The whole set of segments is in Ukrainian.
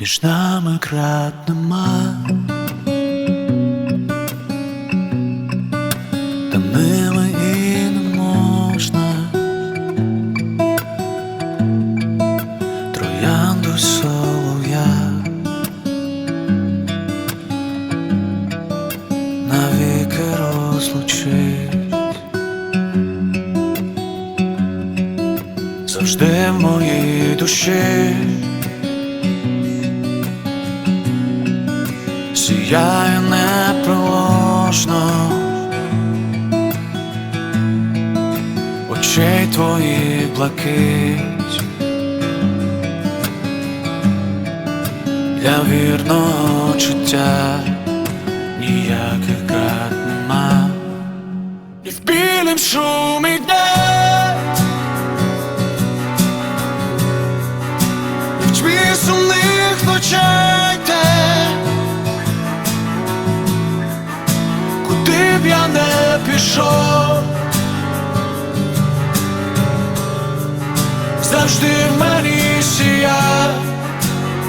Між нами крат нема, ними і не можна. Троянду солов'я навіки розлучить. Завжди в моїй душі. Сіяє неприложно очей твоїх блакить. Для вірного чуття ніяких крат нема. І в білім шумі дня І в тьмі сумних ночей пішов, завжди в мені сія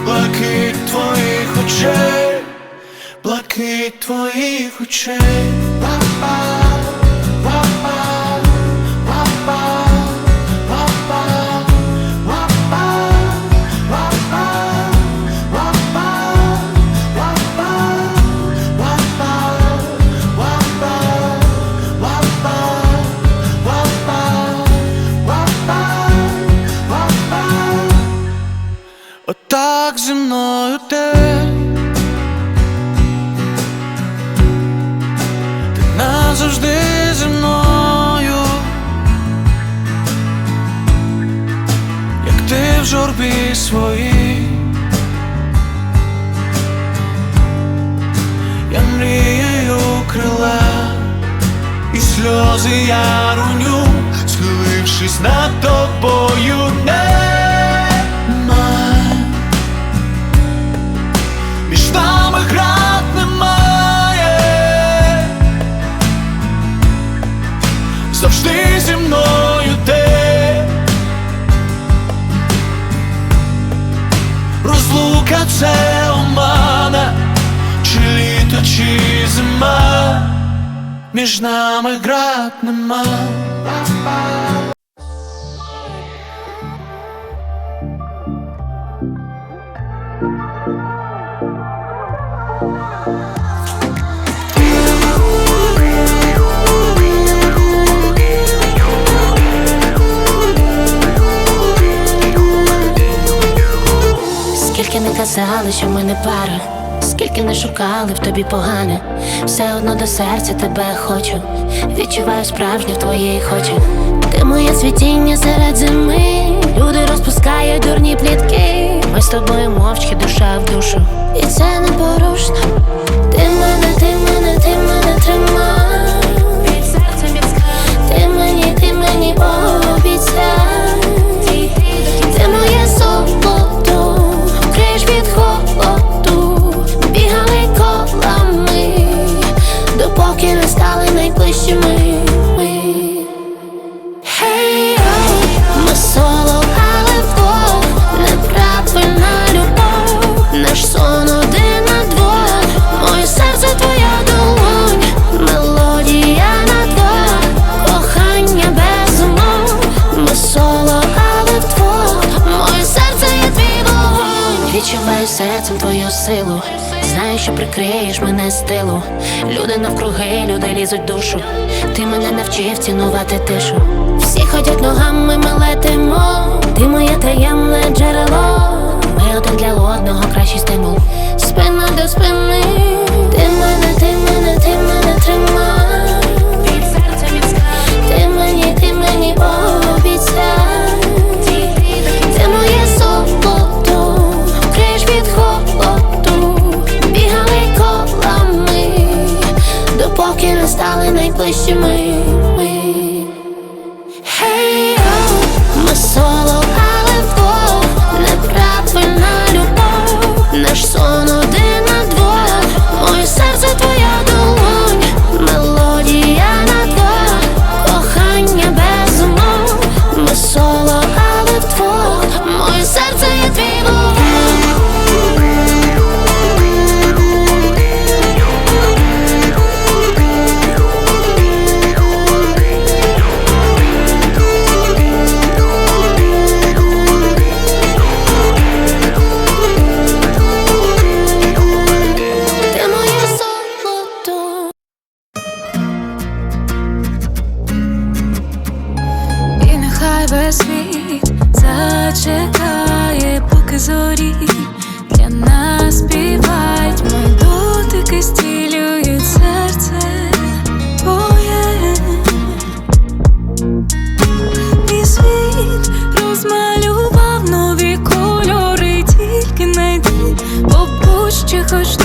блакить твоїх очей, блакить твоїх очей. Отак зі мною ти. Ти назавжди зі мною. Як ти в журбі своїй. Я мріяю крила і сльози я руню, схилившись над тобою нема Розлука це омана, чи літо, чи зима між нами град нема. Казали, що ми не пара, скільки не шукали в тобі погане, все одно до серця тебе хочу. Відчуваю справжнє в твоїй хоче. Ти моє світіння серед зими. Люди розпускають дурні плітки. Ми з тобою мовчки, душа в душу. І це непорушно. Серцем твою силу. Знаю, що прикриєш мене з тилу. Люди навкруги, люди лізуть душу. Ти мене навчив цінувати тишу. Всі ходять ногами, ми летимо. Ти моє таємне джерело. тебе світ зачекає, поки зорі для нас співають. Мої дотики стілюють серце. Моє і світ розмалював нові кольори, тільки найди, побудь хоч.